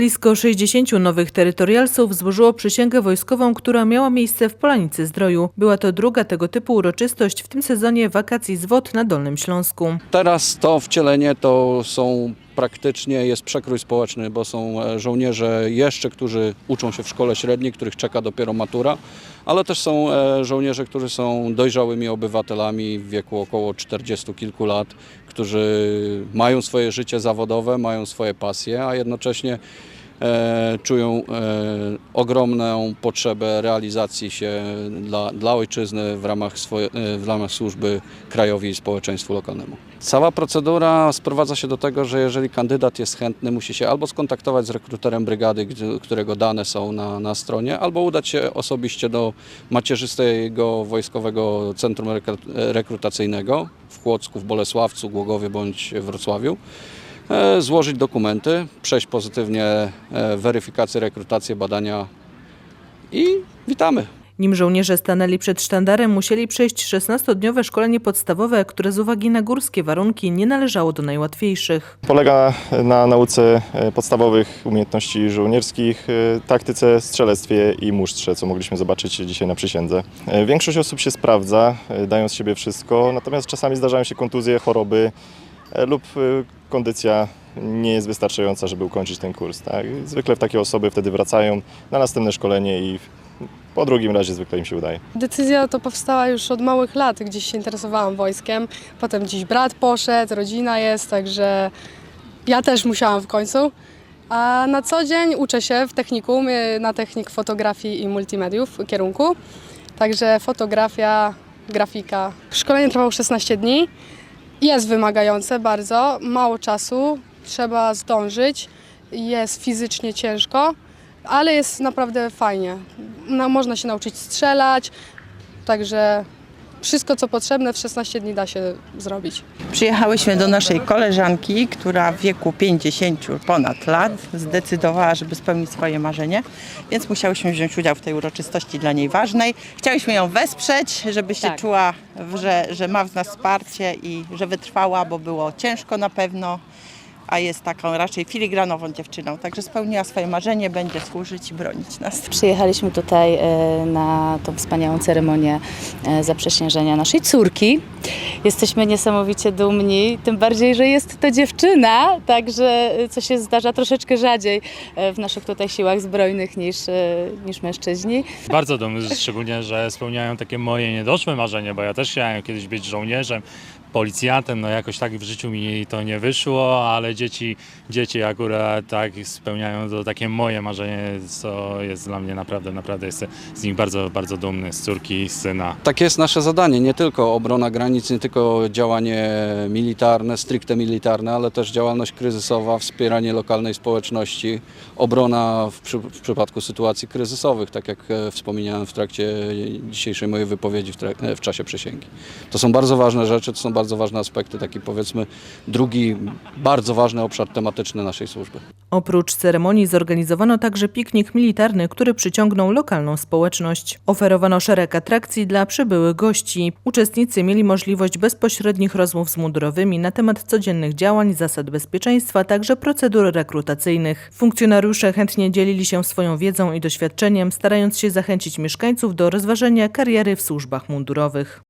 Blisko 60 nowych terytorialsów złożyło przysięgę wojskową, która miała miejsce w Polanicy Zdroju. Była to druga tego typu uroczystość w tym sezonie wakacji z na Dolnym Śląsku. Teraz to wcielenie to są praktycznie jest przekrój społeczny, bo są e, żołnierze jeszcze, którzy uczą się w szkole średniej, których czeka dopiero matura, ale też są e, żołnierze, którzy są dojrzałymi obywatelami w wieku około 40 kilku lat, którzy mają swoje życie zawodowe, mają swoje pasje, a jednocześnie czują e, ogromną potrzebę realizacji się dla, dla ojczyzny w ramach, swoje, e, w ramach służby krajowi i społeczeństwu lokalnemu. Cała procedura sprowadza się do tego, że jeżeli kandydat jest chętny, musi się albo skontaktować z rekruterem brygady, którego dane są na, na stronie, albo udać się osobiście do macierzystego Wojskowego Centrum Rekru- Rekrutacyjnego w Kłodzku, w Bolesławcu, Głogowie bądź Wrocławiu e, złożyć dokumenty, przejść pozytywnie e, weryfikację, rekrutację, badania i witamy. Nim żołnierze stanęli przed sztandarem, musieli przejść 16-dniowe szkolenie podstawowe, które z uwagi na górskie warunki nie należało do najłatwiejszych. Polega na nauce e, podstawowych umiejętności żołnierskich, e, taktyce, strzelectwie i musztrze, co mogliśmy zobaczyć dzisiaj na przysiędze. E, Większość osób się sprawdza, e, dają z siebie wszystko, natomiast czasami zdarzają się kontuzje, choroby e, lub e, kondycja nie jest wystarczająca, żeby ukończyć ten kurs. Tak? Zwykle takie osoby wtedy wracają na następne szkolenie i po drugim razie zwykle im się udaje. Decyzja to powstała już od małych lat, gdzieś się interesowałam wojskiem. Potem dziś brat poszedł, rodzina jest, także ja też musiałam w końcu. A na co dzień uczę się w technikum, y, na technik fotografii i multimediów kierunku. Także fotografia, grafika. Szkolenie trwało 16 dni. Jest wymagające bardzo, mało czasu, trzeba zdążyć. Jest fizycznie ciężko, ale jest naprawdę fajnie. No, można się nauczyć strzelać, także wszystko co potrzebne w 16 dni da się zrobić. Przyjechałyśmy do naszej koleżanki, która w wieku 50 ponad lat zdecydowała, żeby spełnić swoje marzenie, więc musiałyśmy wziąć udział w tej uroczystości dla niej ważnej. Chciałyśmy ją wesprzeć, żeby się czuła, że, że ma w nas wsparcie i że wytrwała, bo było ciężko na pewno, a jest taką raczej filigranową dziewczyną. Także spełniła swoje marzenie, będzie służyć i bronić nas. Przyjechaliśmy tutaj e, na tą wspaniałą ceremonię e, zaprzysiężenia naszej córki. Jesteśmy niesamowicie dumni, tym bardziej, że jest to dziewczyna, także e, co się zdarza troszeczkę rzadziej w naszych tutaj siłach zbrojnych niż, niż mężczyźni. Bardzo dumny, szczególnie, że spełniają takie moje niedoszłe marzenie, bo ja też chciałem kiedyś być żołnierzem, policjantem, no jakoś tak w życiu mi to nie wyszło, ale dzieci, dzieci akurat tak spełniają to takie moje marzenie, co jest dla mnie naprawdę, naprawdę jestem z nich bardzo, bardzo dumny, z córki, z syna. Takie jest nasze zadanie, nie tylko obrona granic, nie tylko działanie militarne, stricte militarne, ale też działalność kryzysowa, wspieranie lokalnej społeczności, obrona w, przy, w przypadku sytuacji kryzysowych, tak jak e, wspomniałem w trakcie dzisiejszej mojej wypowiedzi w, e, w czasie przysięgi. To są bardzo ważne rzeczy, to są bardzo ważne aspekty, taki powiedzmy drugi bardzo ważny obszar tematyczny naszej służby. Oprócz ceremonii zorganizowano także piknik militarny, który przyciągnął lokalną społeczność. Oferowano szereg atrakcji dla przybyłych gości. Uczestnicy mieli możliwość bezpośrednich rozmów z mundurowymi na temat codziennych działań, zasad bezpieczeństwa, także procedur rekrutacyjnych. Funkcjonariusze chętnie dzielili się swoją wiedzą i doświadczeniem, starając się zachęcić mieszkańców do rozważenia kariery w służbach mundurowych.